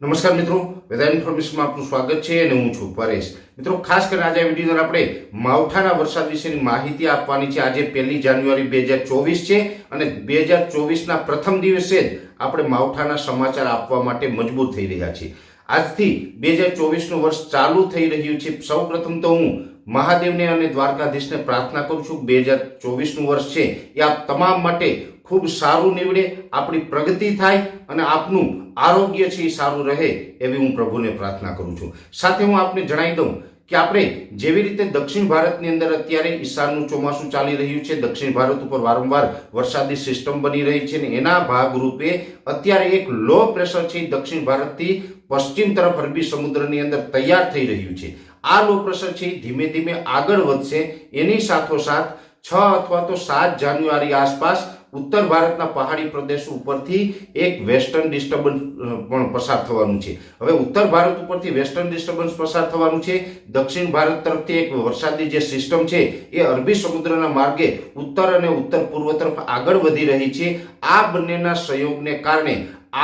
નમસ્કાર મિત્રો, વેધર ઇન્ફોર્મેશનમાં આપનું સ્વાગત છે અને હું છું પરેશ. મિત્રો, ખાસ કરીને આજે વીડિયો આપણે માવઠાના વરસાદ વિશેની માહિતી આપવાની છે. આજે પહેલી જાન્યુઆરી બે હજાર ચોવીસ છે અને બે હજાર ચોવીસના પ્રથમ દિવસે જ આપણે માવઠાના સમાચાર આપવા માટે મજબૂર થઈ રહ્યા છીએ. આજથી બે હજાર ચોવીસનું વર્ષ ચાલુ થઈ રહ્યું છે. સૌપ્રથમ તો હું મહાદેવને અને દ્વારકાધીશને પ્રાર્થના કરું છું. બે હજાર ચોવીસનું વર્ષ છે. એ આપ તમામ માટે ખૂબ સારું નીવડે, આપણી પ્રગતિ થાય અને આપનું આરોગ્ય છે એ સારું રહે એવી હું પ્રભુને પ્રાર્થના કરું છું. સાથે હું આપને જણાવી દઉં કે આપણે જેવી રીતે દક્ષિણ ભારતની અંદર અત્યારે ઈશાનનું ચોમાસું ચાલી રહ્યું છે, દક્ષિણ ભારત ઉપર વારંવાર વરસાદી સિસ્ટમ બની રહી છે અને એના ભાગરૂપે અત્યારે એક લો પ્રેશર છે દક્ષિણ ભારતથી પશ્ચિમ તરફ અરબી સમુદ્રની અંદર તૈયાર થઈ રહ્યું છે. આ લો પ્રેશર છે ધીમે ધીમે આગળ વધશે, એની સાથોસાથ છ અથવા તો સાત જાન્યુઆરી આસપાસ ઉત્તર ભારતના પહાડી પ્રદેશો ઉપરથી એક વેસ્ટર્ન ડિસ્ટર્બન્સ પણ પસાર થવાનું છે. હવે ઉત્તર ભારત ઉપરથી વેસ્ટર્ન ડિસ્ટર્બન્સ પસાર થવાનું છે. દક્ષિણ ભારત તરફથી એક વરસાદી જે સિસ્ટમ છે, એ અરબી સમુદ્રના માર્ગે ઉત્તર અને ઉત્તર પૂર્વ તરફ આગળ વધી રહી છે. આ બંનેના સંયોગને કારણે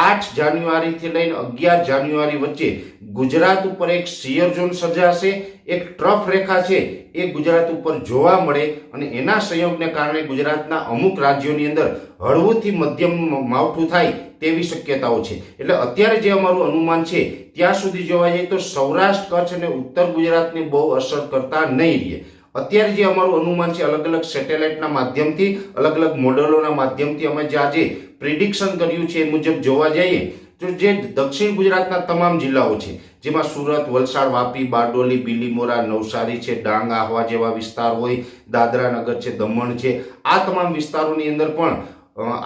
આઠ જાન્યુઆરીથી લઈને અગિયાર જાન્યુઆરી વચ્ચે ગુજરાત ઉપર એક સિયર ઝોન સર્જાશે એક ટ્રફ રેખા છે, એ ગુજરાત ઉપર જોવા મળે અને એના સંયોગને કારણે ગુજરાતના અમુક રાજ્યોની અંદર હળવુંથી મધ્યમ માવઠું થાય તેવી શક્યતાઓ છે. એટલે અત્યારે જે અમારું અનુમાન છે, ત્યાં સુધી જોવા જઈએ તો સૌરાષ્ટ્ર કચ્છ અને ઉત્તર ગુજરાતને બહુ અસર કરતા નહીં રહે અત્યારે જે અમારું અનુમાન છે, અલગ અલગ સેટેલાઇટના માધ્યમથી, અલગ અલગ મોડલોના માધ્યમથી અમે જે આજે પ્રિડિક્શન કર્યું છે એ મુજબ જોવા જઈએ, તો જે દક્ષિણ ગુજરાતના તમામ જિલ્લાઓ છે, જેમાં સુરત, વલસાડ, વાપી, બારડોલી, બીલીમોરા, નવસારી છે, ડાંગ, આહવા જેવા વિસ્તાર હોય, દાદરા નગર છે, દમણ છે, આ તમામ વિસ્તારોની અંદર પણ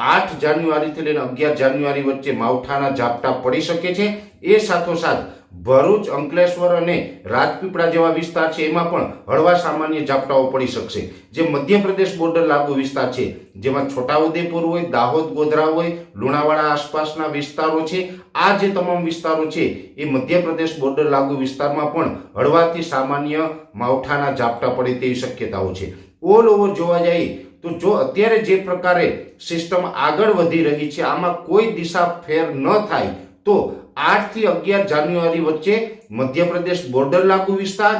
આઠ જાન્યુઆરીથી લઈને અગિયાર જાન્યુઆરી વચ્ચે માવઠાના ઝાપટા પડી શકે છે. એ સાથોસાથ ભરૂચ, અંકલેશ્વર અને રાજપીપળા જેવા વિસ્તાર છે, એમાં પણ હળવા સામાન્ય ઝાપટાઓ પડી શકશે. જે મધ્યપ્રદેશ બોર્ડર લાગુ વિસ્તાર છે, જેમાં છોટાઉદેપુર હોય, દાહોદ, ગોધરા હોય, લુણાવાડા આસપાસના વિસ્તારો છે, આ જે તમામ વિસ્તારો છે, એ મધ્યપ્રદેશ બોર્ડર લાગુ વિસ્તારમાં પણ હળવાથી સામાન્ય માવઠાના ઝાપટા પડે તેવી શક્યતાઓ છે. ઓલ ઓવર જોવા જઈએ, તો જો અત્યારે જે પ્રકારે સિસ્ટમ આગળ વધી રહી છે, આમાં કોઈ દિશા ફેર ન થાય, તો આઠથી અગિયાર જાન્યુઆરી વચ્ચે મધ્યપ્રદેશ બોર્ડર લાગુ વિસ્તાર,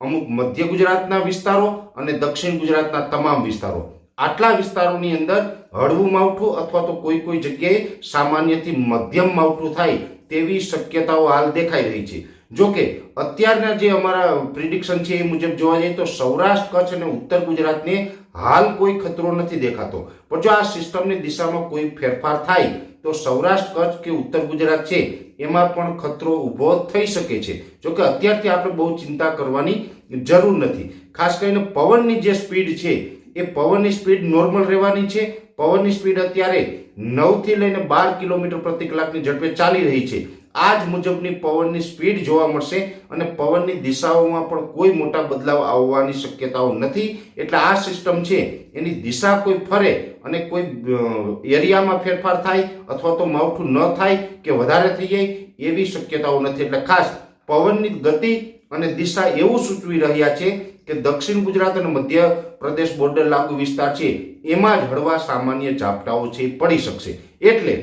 અમુક મધ્ય ગુજરાતના વિસ્તારો અને દક્ષિણ ગુજરાતના તમામ વિસ્તારો. આટલા વિસ્તારોની અંદર હળવું માવઠું અથવા તો કોઈ કોઈ જગ્યાએ સામાન્યથી મધ્યમ માવઠું થાય તેવી શક્યતાઓ હાલ દેખાઈ રહી છે. જો કે અત્યારના જે અમારા પ્રિડિક્શન છે એ મુજબ જોવા જઈએ તો સૌરાષ્ટ્ર, કચ્છ અને ઉત્તર ગુજરાતને હાલ કોઈ ખતરો નથી દેખાતો. પણ જો આ સિસ્ટમની દિશામાં કોઈ ફેરફાર થાય તો સૌરાષ્ટ્ર, કચ્છ કે ઉત્તર ગુજરાત છે, એમાં પણ ખતરો ઊભો થઈ શકે છે. જો કે અત્યારથી આપણે બહુ ચિંતા કરવાની જરૂર નથી. ખાસ કરીને પવનની જે સ્પીડ છે, એ પવનની સ્પીડ નોર્મલ રહેવાની છે. પવનની સ્પીડ અત્યારે નવથી લઈને બાર કિલોમીટર પ્રતિ કલાકની ઝડપે ચાલી રહી છે. આ જ મુજબની પવનની સ્પીડ જોવા મળશે અને પવનની દિશાઓમાં પણ કોઈ મોટા બદલાવ આવવાની શક્યતાઓ નથી. એટલે આ સિસ્ટમ છે, એની દિશા કોઈ ફરે અને કોઈ એરિયામાં ફેરફાર થાય અથવા તો માવઠું ન થાય કે વધારે થઈ જાય એવી શક્યતાઓ નથી. એટલે ખાસ પવનની ગતિ અને દિશા એવું સૂચવી રહ્યા છે કે દક્ષિણ ગુજરાત અને મધ્ય પ્રદેશ બોર્ડર લાગુ વિસ્તાર છે, એમાં જ હળવા સામાન્ય ઝાપટાઓ છે, પડી શકશે. એટલે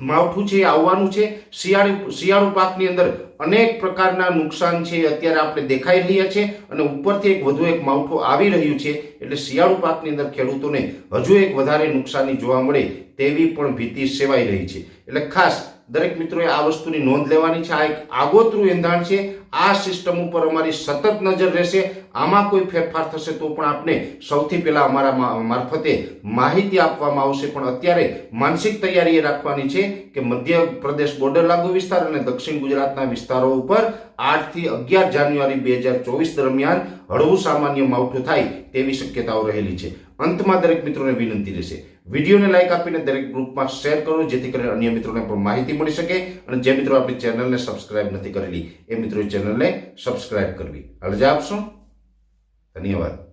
માવઠું છે, આવવાનું છે. શિયાળુ શિયાળુ પાકની અંદર અનેક પ્રકારના નુકસાન છે, અત્યારે આપણે દેખાઈ રહ્યા છે. અને ઉપરથી એક વધુ એક માવઠું આવી રહ્યું છે, એટલે શિયાળુ પાકની અંદર ખેડૂતોને હજુ એક વધારે નુકસાની જોવા મળે તેવી પણ ભીતિ સેવાઈ રહી છે. એટલે ખાસ દરેક મિત્રોએ આ વસ્તુની નોંધ લેવાની છે. આ એક આગોતરું એંધાણ છે. આ સિસ્ટમ ઉપર અમારી સતત નજર રહેશે. આમાં કોઈ ફેરફાર થશે તો પણ આપને સૌથી પહેલા અમારા મારફતે માહિતી આપવામાં આવશે. પણ અત્યારે માનસિક તૈયારી એ રાખવાની છે કે મધ્ય પ્રદેશ બોર્ડર લાગુ વિસ્તાર અને દક્ષિણ ગુજરાતના વિસ્તારો ઉપર આઠથી અગિયાર જાન્યુઆરી બે હજાર ચોવીસ દરમિયાન હળવું સામાન્ય માવઠું થાય તેવી શક્યતાઓ રહેલી છે. અંતમાં દરેક મિત્રોને વિનંતી રહેશે. વિડીયોને લાઇક આપીને દરેક ગ્રુપમાં શેર કરો, જેથી કરીને અન્ય મિત્રોને પણ માહિતી મળી શકે અને જે મિત્રો આપણી ચેનલને સબસ્ક્રાઇબ નથી કરેલી, એ મિત્રો ચેનલને સબસ્ક્રાઇબ કરવી. અરજા આપશો. ધન્યવાદ.